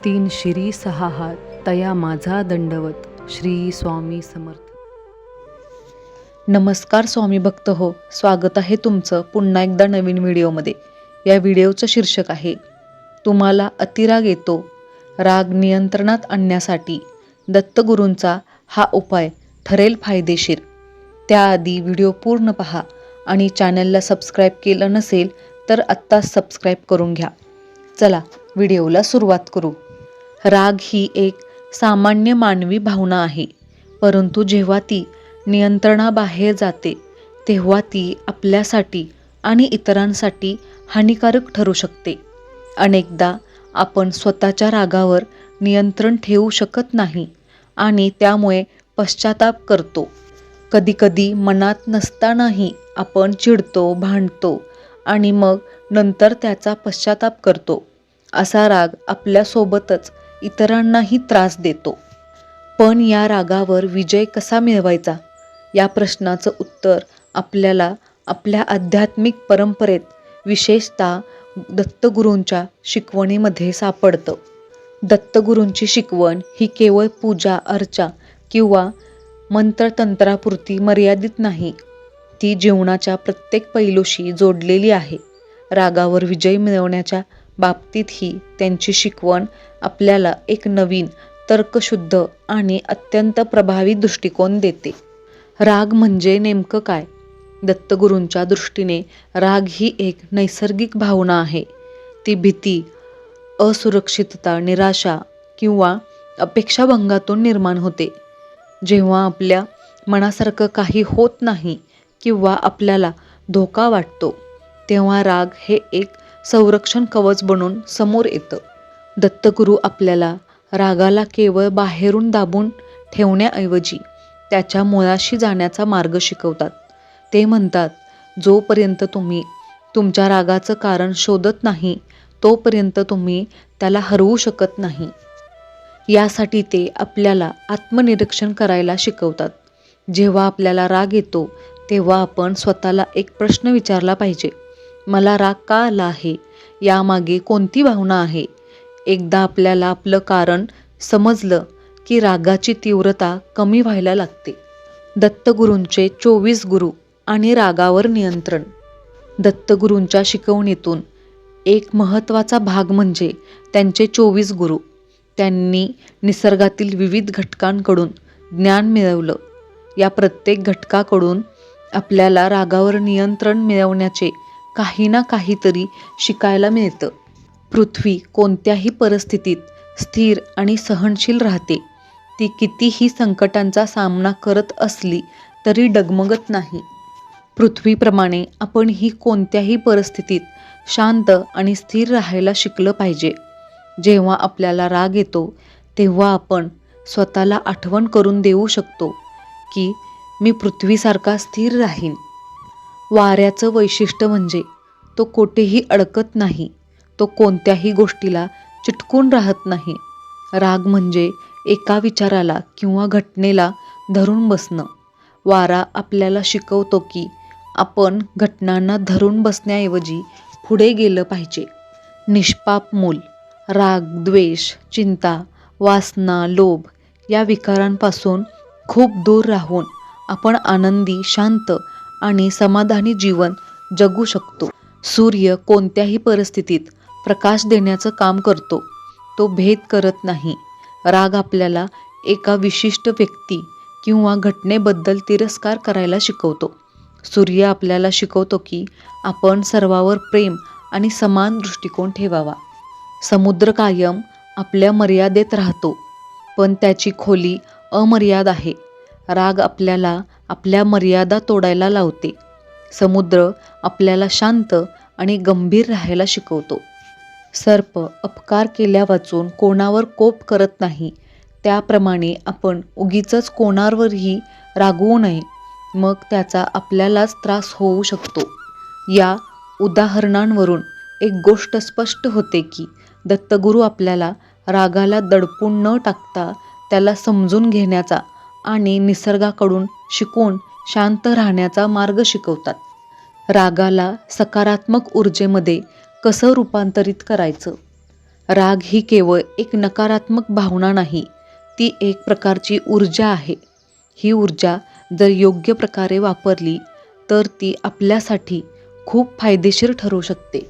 तीन शिरी सहा हात तया माझा दंडवत श्री स्वामी समर्थ. नमस्कार स्वामी भक्त हो स्वागत आहे तुमचं पुन्हा एकदा नवीन व्हिडिओमध्ये. या व्हिडिओचं शीर्षक आहे तुम्हाला अतिराग येतो राग नियंत्रणात आणण्यासाठी दत्तगुरूंचा हा उपाय ठरेल फायदेशीर. त्याआधी व्हिडिओ पूर्ण पहा आणि चॅनलला सबस्क्राईब केलं नसेल तर आत्ताच सबस्क्राईब करून घ्या. चला व्हिडिओला सुरुवात करू. राग ही एक सामान्य मानवी भावना आहे. परंतु जेव्हा ती नियंत्रणाबाहेर जाते तेव्हा ती आपल्यासाठी आणि इतरांसाठी हानिकारक ठरू शकते. अनेकदा आपण स्वतःच्या रागावर नियंत्रण ठेवू शकत नाही आणि त्यामुळे पश्चाताप करतो. कधीकधी मनात नसतानाही आपण चिडतो भांडतो आणि मग नंतर त्याचा पश्चाताप करतो. असा राग आपल्यासोबतच इतरांनाही त्रास देतो. पण या रागावर विजय कसा मिळवायचा? या प्रश्नाचं उत्तर आपल्याला आपल्या आध्यात्मिक परंपरेत विशेषतः दत्तगुरूंच्या शिकवणीमध्ये सापडतं. दत्तगुरूंची शिकवण ही केवळ पूजा अर्चा किंवा मंत्रतंत्रापुरती मर्यादित नाही. ती जीवनाच्या प्रत्येक पैलूशी जोडलेली आहे. रागावर विजय मिळवण्याच्या बाबतीतही त्यांची शिकवण आपल्याला एक नवीन तर्कशुद्ध आणि अत्यंत प्रभावी दृष्टिकोन देते. राग म्हणजे नेमकं काय? दत्तगुरूंच्या दृष्टीने राग ही एक नैसर्गिक भावना आहे. ती भीती असुरक्षितता निराशा किंवा अपेक्षाभंगातून निर्माण होते. जेव्हा आपल्या मनासारखं काही होत नाही किंवा आपल्याला धोका वाटतो तेव्हा राग हे एक संरक्षण कवच बनून समोर येतं. दत्तगुरू आपल्याला रागाला केवळ बाहेरून दाबून ठेवण्याऐवजी त्याच्या मुळाशी जाण्याचा मार्ग शिकवतात. ते म्हणतात जोपर्यंत तुम्ही तुमच्या रागाचं कारण शोधत नाही तोपर्यंत तुम्ही त्याला हरवू शकत नाही. यासाठी ते आपल्याला आत्मनिरीक्षण करायला शिकवतात. जेव्हा आपल्याला राग येतो तेव्हा आपण स्वतःला एक प्रश्न विचारला पाहिजे. मला राग का आला आहे? यामागे कोणती भावना आहे? एकदा आपल्याला आपलं कारण समजलं की रागाची तीव्रता कमी व्हायला लागते. दत्तगुरूंचे चोवीस गुरु आणि रागावर नियंत्रण. दत्तगुरूंच्या शिकवणीतून एक महत्त्वाचा भाग म्हणजे त्यांचे चोवीस गुरु. त्यांनी निसर्गातील विविध घटकांकडून ज्ञान मिळवलं. या प्रत्येक घटकाकडून आपल्याला रागावर नियंत्रण मिळवण्याचे काही ना काहीतरी शिकायला मिळतं. पृथ्वी कोणत्याही परिस्थितीत स्थिर आणि सहनशील राहते. ती कितीही संकटांचा सामना करत असली तरी डगमगत नाही. पृथ्वीप्रमाणे आपण ही कोणत्याही परिस्थितीत शांत आणि स्थिर राहायला शिकलं पाहिजे. जेव्हा आपल्याला राग येतो तेव्हा आपण स्वतःला आठवण करून देऊ शकतो की मी पृथ्वीसारखा स्थिर राहीन. वाऱ्याचं वैशिष्ट्य म्हणजे तो कोठेही अडकत नाही तो कोणत्याही गोष्टीला चिटकून राहत नाही. राग म्हणजे एका विचाराला किंवा घटनेला धरून बसणं. वारा आपल्याला शिकवतो की आपण घटनांना धरून बसण्याऐवजी पुढे गेलं पाहिजे. निष्पाप मूल राग द्वेष चिंता वासना लोभ या विकारांपासून खूप दूर राहून आपण आनंदी शांत आणि समाधानी जीवन जगू शकतो. सूर्य कोणत्याही परिस्थितीत प्रकाश देण्याचं काम करतो. तो भेद करत नाही. राग आपल्याला एका विशिष्ट व्यक्ती किंवा घटनेबद्दल तिरस्कार करायला शिकवतो. सूर्य आपल्याला शिकवतो की आपण सर्वावर प्रेम आणि समान दृष्टिकोन ठेवावा. समुद्र कायम आपल्या मर्यादेत राहतो पण त्याची खोली अमर्याद आहे. राग आपल्याला आपल्या मर्यादा तोडायला लावते. समुद्र आपल्याला शांत आणि गंभीर राहायला शिकवतो. सर्प अपकार केल्या वाचून कोणावर कोप करत नाही. त्याप्रमाणे आपण उगीच कोणावरही रागवू नये. मग त्याचा आपल्यालाच त्रास होऊ शकतो. या उदाहरणांवरून एक गोष्ट स्पष्ट होते की दत्तगुरू आपल्याला रागाला दडपून न टाकता त्याला समजून घेण्याचा आणि निसर्गाकडून शिकून शांत राहण्याचा मार्ग शिकवतात. रागाला सकारात्मक ऊर्जेमध्ये कसं रूपांतरित करायचं? राग ही केवळ एक नकारात्मक भावना नाही ती एक प्रकारची ऊर्जा आहे. ही ऊर्जा जर योग्य प्रकारे वापरली तर ती आपल्यासाठी खूप फायदेशीर ठरू शकते.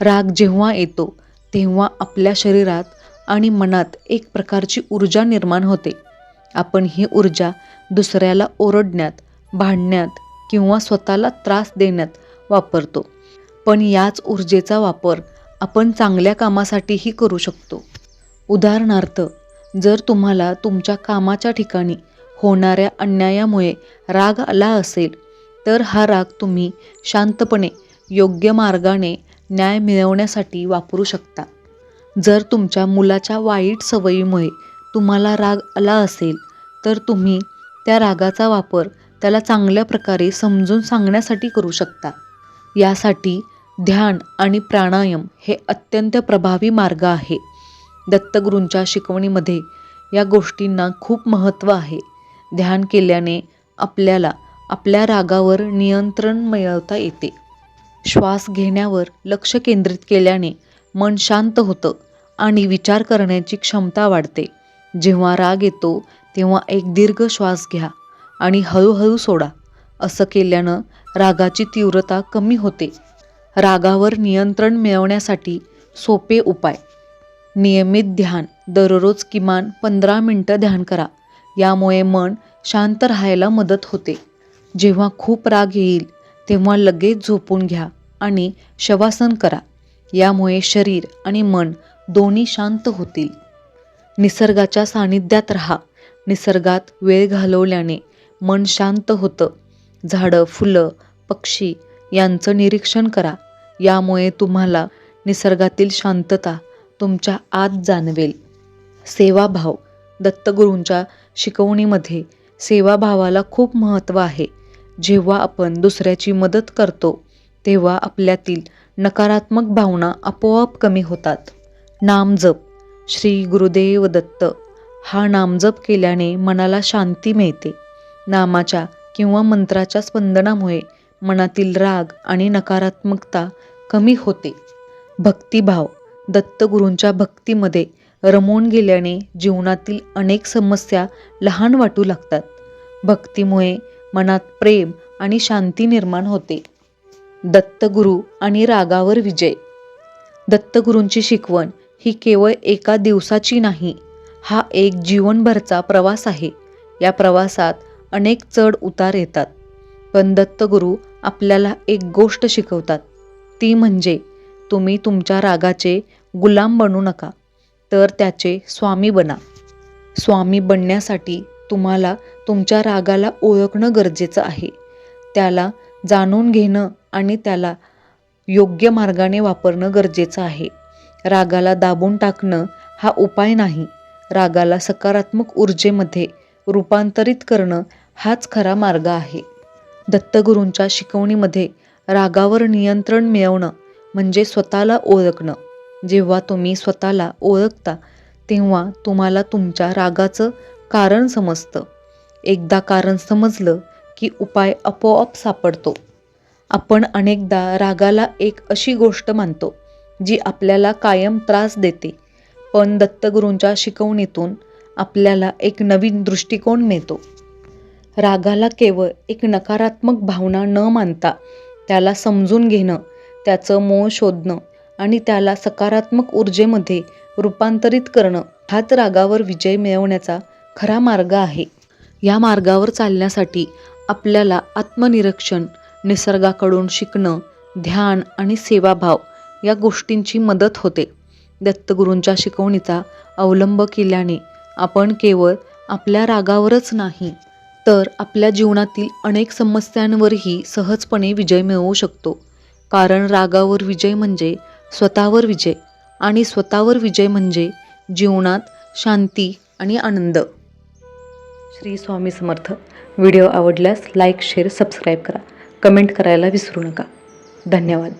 राग जेव्हा येतो तेव्हा आपल्या शरीरात आणि मनात एक प्रकारची ऊर्जा निर्माण होते. आपण ही ऊर्जा दुसऱ्याला ओरडण्यात भांडण्यात किंवा स्वतःला त्रास देण्यात वापरतो. पण याच ऊर्जेचा वापर आपण चांगल्या कामासाठीही करू शकतो. उदाहरणार्थ जर तुम्हाला तुमच्या कामाच्या ठिकाणी होणाऱ्या अन्यायामुळे राग आला असेल तर हा राग तुम्ही शांतपणे योग्य मार्गाने न्याय मिळवण्यासाठी वापरू शकता. जर तुमच्या मुलाच्या वाईट सवयीमुळे तुम्हाला राग आला असेल तर तुम्ही त्या रागाचा वापर त्याला चांगल्या प्रकारे समजून सांगण्यासाठी करू शकता. यासाठी ध्यान आणि प्राणायाम हे अत्यंत प्रभावी मार्ग आहे. दत्तगुरूंच्या शिकवणीमध्ये या गोष्टींना खूप महत्त्व आहे. ध्यान केल्याने आपल्याला आपल्या रागावर नियंत्रण मिळवता येते. श्वास घेण्यावर लक्ष केंद्रित केल्याने मन शांत होतं आणि विचार करण्याची क्षमता वाढते. जेव्हा राग येतो तेव्हा एक दीर्घ श्वास घ्या आणि हळूहळू सोडा. असं केल्यानं रागाची तीव्रता कमी होते. रागावर नियंत्रण मिळवण्यासाठी सोपे उपाय. नियमित ध्यान दररोज किमान पंधरा मिनटं ध्यान करा. यामुळे मन शांत राहायला मदत होते. जेव्हा खूप राग येईल तेव्हा लगेच झोपून घ्या आणि शवासन करा. यामुळे शरीर आणि मन दोन्ही शांत होतील. निसर्गाच्या सानिध्यात राहा. निसर्गात वेळ घालवल्याने मन शांत होतं. झाडं फुलं पक्षी यांचं निरीक्षण करा. यामुळे तुम्हाला निसर्गातील शांतता तुमच्या आत जाणवेल. सेवाभाव. दत्तगुरूंच्या शिकवणीमध्ये सेवाभावाला खूप महत्त्व आहे. जेव्हा आपण दुसऱ्याची मदत करतो तेव्हा आपल्यातील नकारात्मक भावना आपोआप कमी होतात. नामजप. श्री गुरुदेव दत्त. हा नामजप केल्याने मनाला शांती मिळते. नामाच्या किंवा मंत्राच्या स्पंदनामुळे मनातील राग आणि नकारात्मकता कमी होते. भक्तिभाव दत्तगुरूंच्या भक्तीमध्ये रमवून गेल्याने जीवनातील अनेक समस्या लहान वाटू लागतात. भक्तीमुळे मनात प्रेम आणि शांती निर्माण होते. दत्तगुरू आणि रागावर विजय. दत्तगुरूंची शिकवण ही केवळ एका दिवसाची नाही हा एक जीवनभरचा प्रवास आहे. या प्रवासात अनेक चढ उतार येतात. पण दत्तगुरू आपल्याला एक गोष्ट शिकवतात. ती म्हणजे तुम्ही तुमच्या रागाचे गुलाम बनू नका तर त्याचे स्वामी बना. स्वामी बनण्यासाठी तुम्हाला तुमच्या रागाला ओळखणं गरजेचं आहे. त्याला जाणून घेणं आणि त्याला योग्य मार्गाने वापरणं गरजेचं आहे. रागाला दाबून टाकणं हा उपाय नाही. रागाला सकारात्मक ऊर्जेमध्ये रूपांतरित करणं हाच खरा मार्ग आहे. दत्तगुरूंच्या शिकवणीमध्ये रागावर नियंत्रण मिळवणं म्हणजे स्वतःला ओळखणं. जेव्हा तुम्ही स्वतःला ओळखता तेव्हा तुम्हाला तुमच्या रागाचं कारण समजतं. एकदा कारण समजलं की उपाय आपोआप सापडतो. आपण अनेकदा रागाला एक अशी गोष्ट मानतो जी आपल्याला कायम त्रास देते. पण दत्तगुरूंच्या शिकवणीतून आपल्याला एक नवीन दृष्टिकोन मिळतो. रागाला केवळ एक नकारात्मक भावना न मानता त्याला समजून घेणं त्याचं मोह शोधणं आणि त्याला सकारात्मक ऊर्जेमध्ये रूपांतरित करणं हाच रागावर विजय मिळवण्याचा खरा मार्ग आहे. या मार्गावर चालण्यासाठी आपल्याला आत्मनिरीक्षण निसर्गाकडून शिकणं ध्यान आणि सेवाभाव या गोष्टींची मदत होते. दत्तगुरूंच्या शिकवणीचा अवलंब केल्याने आपण केवळ आपल्या रागावरच नाही तर आपल्या जीवनातील अनेक समस्यांवरही सहजपणे विजय मिळवू शकतो. कारण रागावर विजय म्हणजे स्वतःवर विजय आणि स्वतःवर विजय म्हणजे जीवनात शांती आणि आनंद. श्री स्वामी समर्थ. व्हिडिओ आवडल्यास लाईक शेअर सबस्क्राईब करा. कमेंट करायला विसरू नका. धन्यवाद.